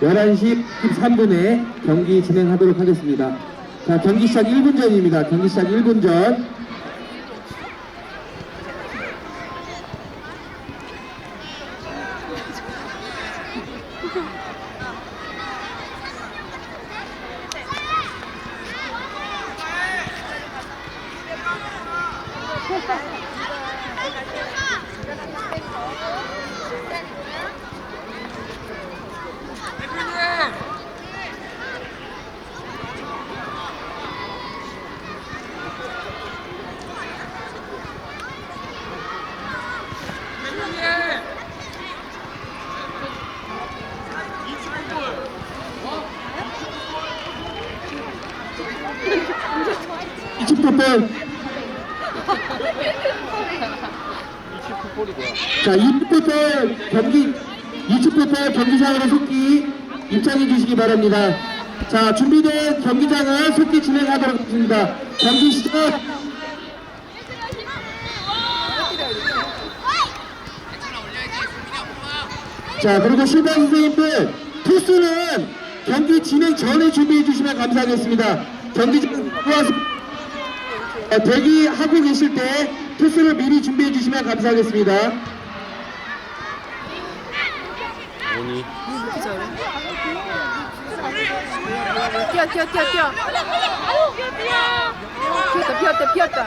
11시 13분에 경기 진행하도록 하겠습니다. 자, 경기 시작 1분 전입니다. 경기 시작 1분 전. 20회 경기 20회 때 경기장으로 속기 입장해 주시기 바랍니다. 자 준비된 경기장을 속기 진행하도록 하겠습니다. 경기 시작. 자 그리고 실버 선생님들 투수는 경기 진행 전에 준비해 주시면 감사하겠습니다. 경기장 아, 대기하고 계실 때 투수를 미리 준비해 주시면 감사하겠습니다. 뛰어 뛰어 뛰어 뛰어. 피었다 피었다 피었다.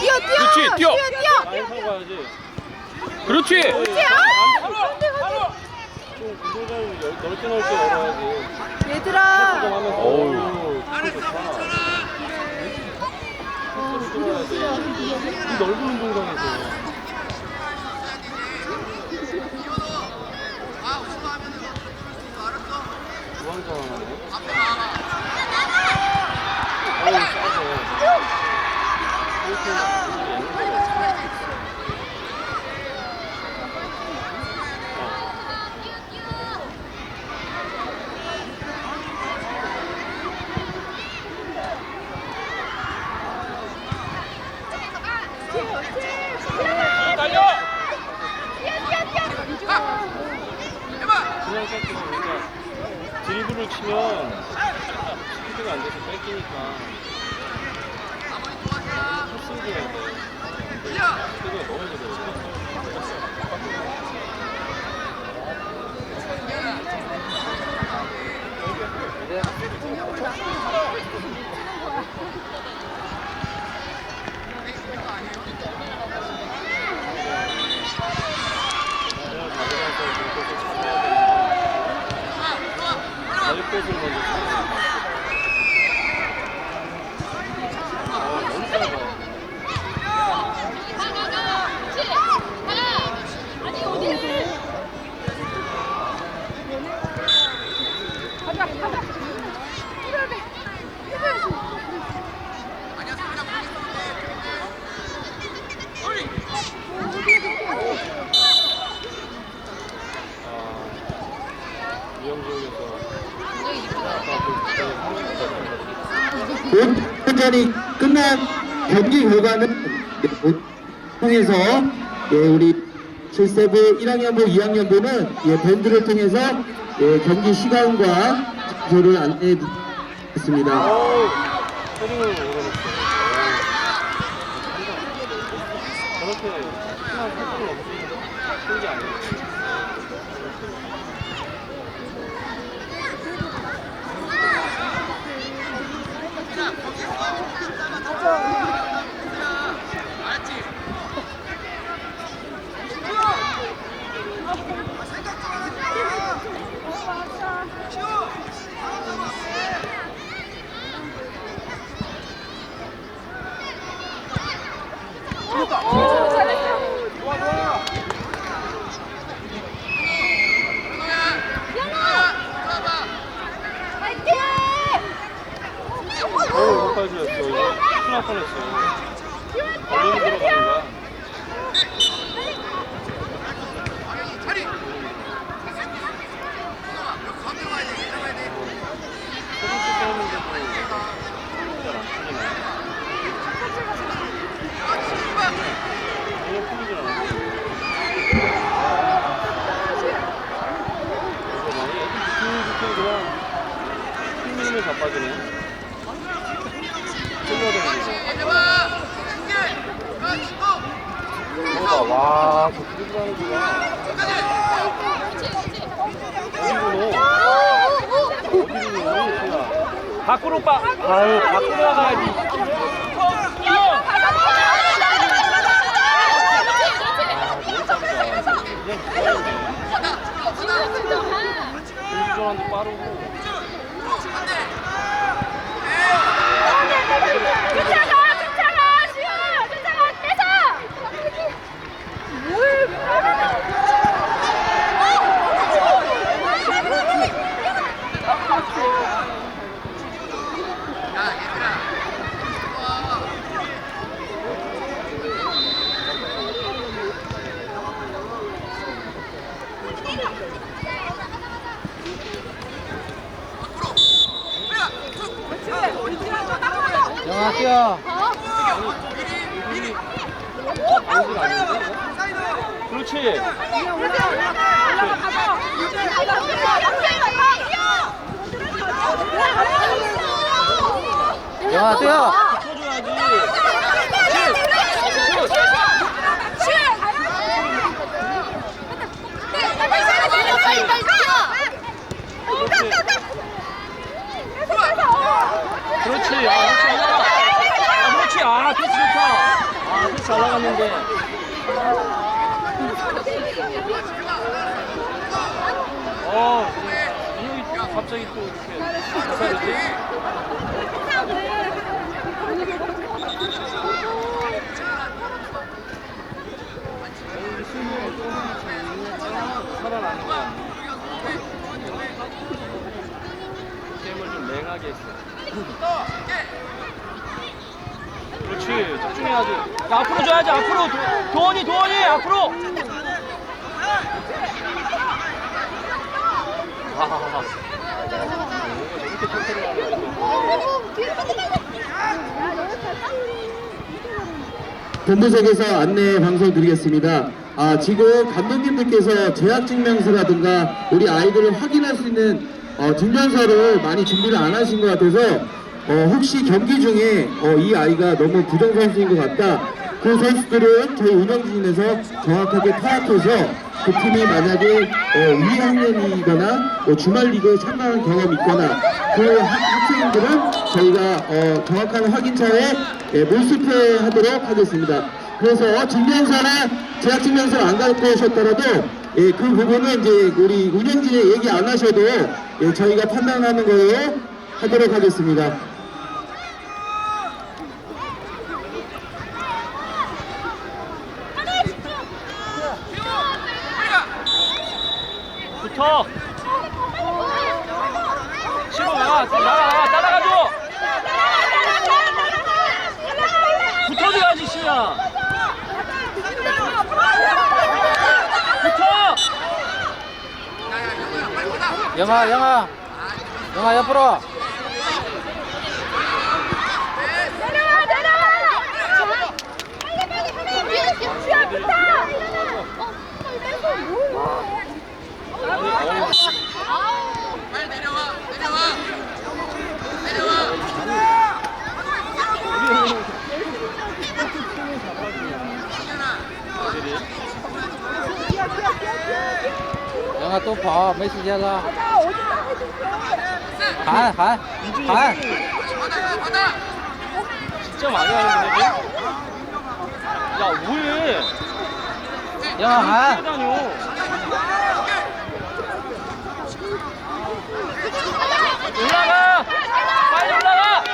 뛰어 뛰어 그렇지, 뛰어. 뛰어 뛰어. 라인 타고 가야지. 그렇지 뛰어 좀 운동장을 열- 넓게 넓게 열어야지 얘들아. 하면서 어우 이 넓은 운동장에서 주황장 하네 어우 싸서 이렇게 그냥 깎이면 우리가 드리블을 치면 스피드가 안 돼서 뺏기니까. 패스를 해야 돼 스피드가 너무 느려 내가 就是一定要用 본전이 끝난 경기 결과는 통해서 예, 우리 7세부 1학년부 2학년부는 예, 밴드를 통해서 예, 경기 시간과 장소를 안내해 드리겠습니다. 오르냈어. 저렇게 그냥 패턴 없이 쓰는 게 아니에요. 어우, 못 가져였어. 이거 큰일 뻔했어. 걸리는 들어가는 거야. 소금 씻고 하는데도 잘안 풀리네. 전혀 풀리질 않아. 와, 저 드리블 하는 거야. 어디로 넣어? 어디로 넣어? 밖으로 빠. 아유, 밖으로 나가야지. 조정환도 빠르고. 쫓아가! 쫓아가! 시원아! 쫓아가! 뺏어! 뭘 영아 뛰어. 그렇지. 영아 뛰어. 쳐줘야지. 그렇지. 아, 그렇지. 아, 그렇지. 아, 패스 좋다. 아, 패스 잘 나갔는데. 어, 인형이 갑자기 또 이렇게 그렇지, 집중해야지. 야, 앞으로 줘야지, 앞으로. 도, 도원이, 도원이, 앞으로. 아, 하는 거 본부석에서 안내 방송 드리겠습니다. 아, 지금 감독님들께서 제약증명서라든가 우리 아이들을 확인할 수 있는 어, 증명서를 많이 준비를 안 하신 것 같아서 어, 혹시 경기 중에 어, 이 아이가 너무 부정선수인 것 같다. 그 선수들은 저희 운영진에서 정확하게 파악해서 그 팀이 만약에 어, 2학년이거나 뭐 주말 리그에 참가한 경험이 있거나 그 학- 학생들은 저희가 어, 정확한 확인차에 예, 몰수패하도록 하겠습니다. 그래서 증명서나 제약증명서를 안 갖고 오셨더라도 예, 그 부분은 이제 우리 운영진에 얘기 안 하셔도 예, 저희가 판단하는 걸로 하도록 하겠습니다. 붙어. 치고 나가, 나가, 나가, 따라가줘. 붙어. 영아 영아. 영아 옆으로. 내려와 내려와 빨리 빨리 빨리 시야 붙어 어 빨리 뺏어 뭘 빨리 내려와 내려와 내려와 영아 또 봐. 메시지 하라. 간 간. 간. 진짜 많이 하는데, 야, 뭐해? 어디 간. 다녀? 올라가! 빨리 올라가!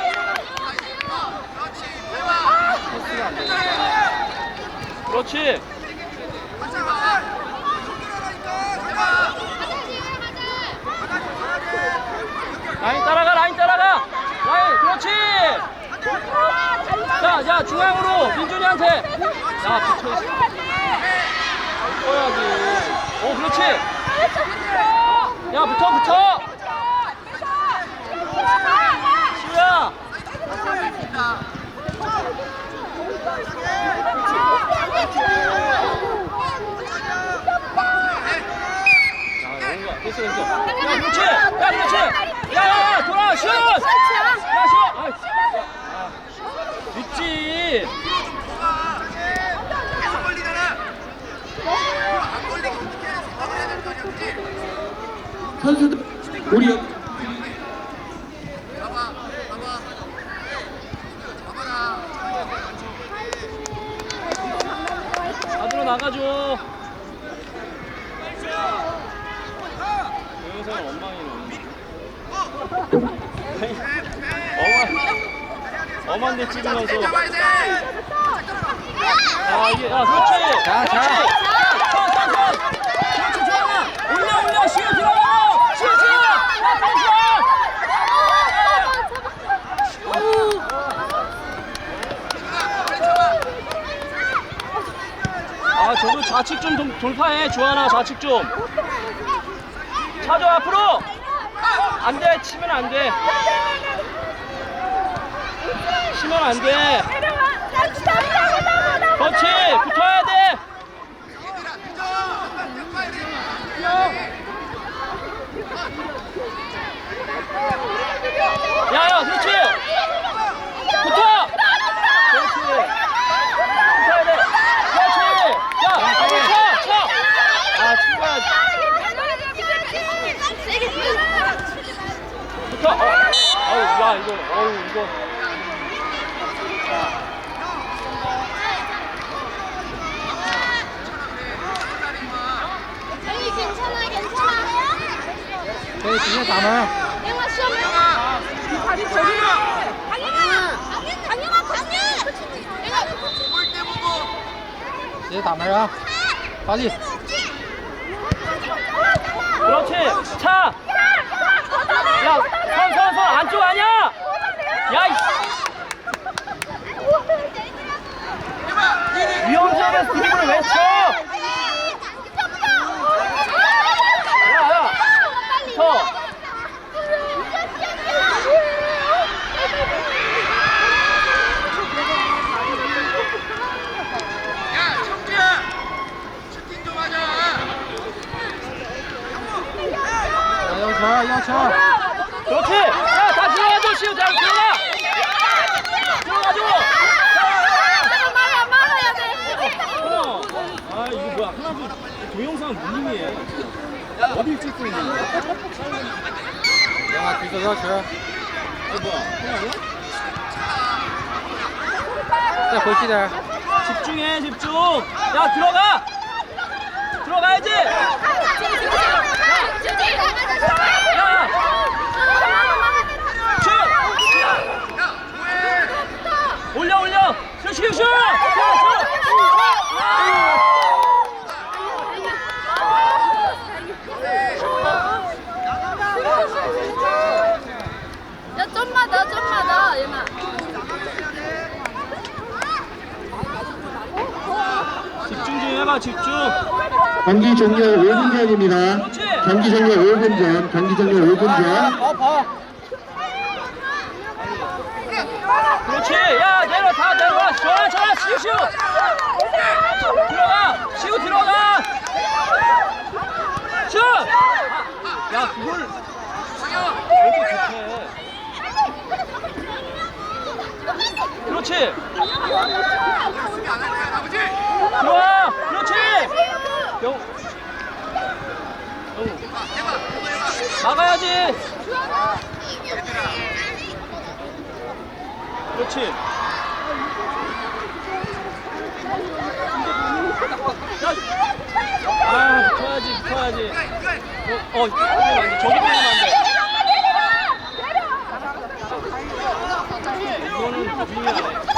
그렇지. 라인 따라가, 라인 따라가! 라인, 그렇지! 자, 야, 중앙으로, 민준이한테! 야, 붙어있어. 붙어야지. 오, 그렇지! 야, 붙어, 붙어! 시우야! 야, 영우가, 됐어, 됐어. 야, 그렇지! 야, 그렇지! 야, 야, 야, 돌아, 슛! 야, 슛! 아, 아, 늦지! 선수들 우리 받으러 나가줘. 동영상은 엉망이네. 엄한 엄한데 찍으면서. 아 이게 야 그렇지. 자, 자. 그렇지. 손, 손, 손. 그렇지 좋아. 올려 올려 시우 들어가. 시우 시우. 야 당신. 빨리 잡아 아 저도 좌측 좀좀 돌파해 주하나 좌측 좀. 차줘 앞으로. 안돼 치면 안 돼. 치면 안 돼. 내려와. 나 진짜 나가 나가 나가. 그렇지 붙어야 돼. 야야 그렇지. 붙어. 그렇지. 붙어야 돼. 그렇지. 야 빨리 쳐 쳐. 아 친구야 어. 아우 야 이거 어우 이거. 아니 괜찮아 괜찮아. 저기 뒤에 담아. 영아 시험 영아. 다리 저리. 당연아. 당연아 당연. 내가 볼때 보고 뒤에 담아라. 빨리. 그렇지. 차. 야, 선, 선, 선, 안쪽 아니야? 야, 이씨. 위험 지역에서 드리블을 왜 쳐? 야, 야. 쳐. 야 청주야 슈팅 좀 하자 야, 여기 쳐, 여기 쳐. 그렇지. 야, 다 들어가줘, 시우. 잘 들어가. 들어가줘. 막아 막아야 돼. 어. 아, 이거 뭐야. 하나도 동영상 무님이에요. 어딜 찍고 있는 거야? 영아. 어, 뭐야. 하나야? 자, 보시다. 집중해, 집중. 야, 들어가. 들어가야지. 슛. 올려, 올려. 슛, 슛, 슛. 야, 슛. 아. 야 좀만 더 좀만 더 얘마. 집중 좀 해봐, 집중. 경기 종료 5분 전입니다. 경기 종료 5분 전, 경기 종료 5분 전. 어, 봐. 그렇지. 야, 내려, 다 내려와. 좋아, 좋아. 시우, 시우. 들어가. 시우 들어가. 슛. 아, 야, 그걸 왜 이렇게 좋대? 그렇지. 좋아. 그렇지. 영. 영. 막아야지. 그렇지. 야. 아, 붙어야지, 붙어야지. 어, 어, 돼. 저기 뛰면 안 돼. 이거는 무중이 안 해.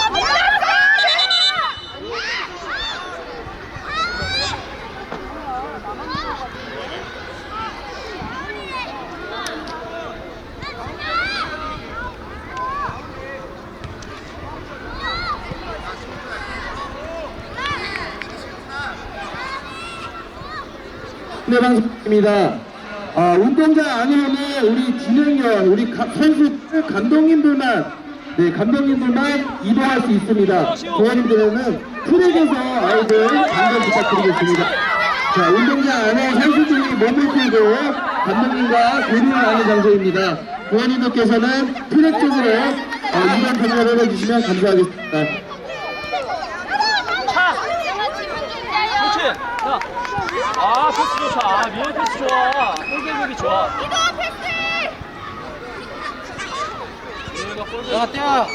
네, 방송입니다. 아, 운동장 안으로는 우리 진행위원, 우리 가- 선수 감독님들만, 네, 감독님들만 이동할 수 있습니다. 부모님들은 트랙에서 아이들 방금 부탁드리겠습니다. 자, 운동장 안에 선수들이 몸을 풀고 감독님과 교류를 하는 장소입니다. 부모님들께서는 트랙 쪽으로 어, 이동 경로를 해주시면 감사하겠습니다. 차. 그렇지. 자. 아, 패스 좋다. 아, 미연 패스 좋아. 골격이 좋아. 이거 패스. 미연이가 골격. 어. 아, 됐다.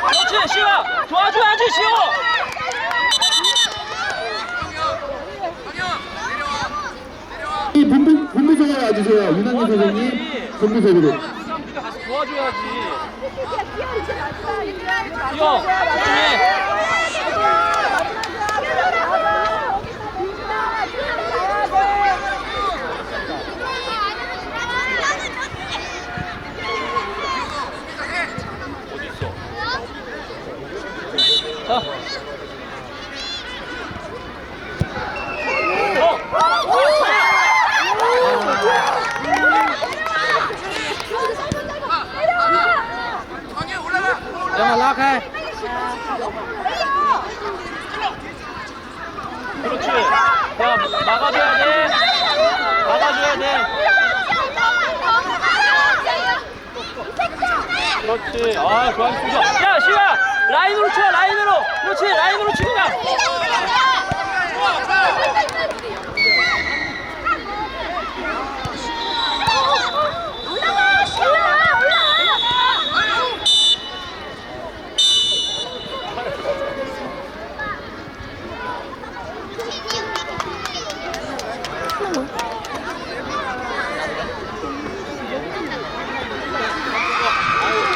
그렇지, 시우야. 도와줘야지, 시우. 이 본부, 본부석으로 와주세요. 윤한길 선생님, 가서 도와줘야지. 뛰어. 조심해. 그렇지. 아, 좋아, 좋아. 야, 시우야. 라인으로 쳐, 라인으로. 그렇지, 라인으로 치고 가.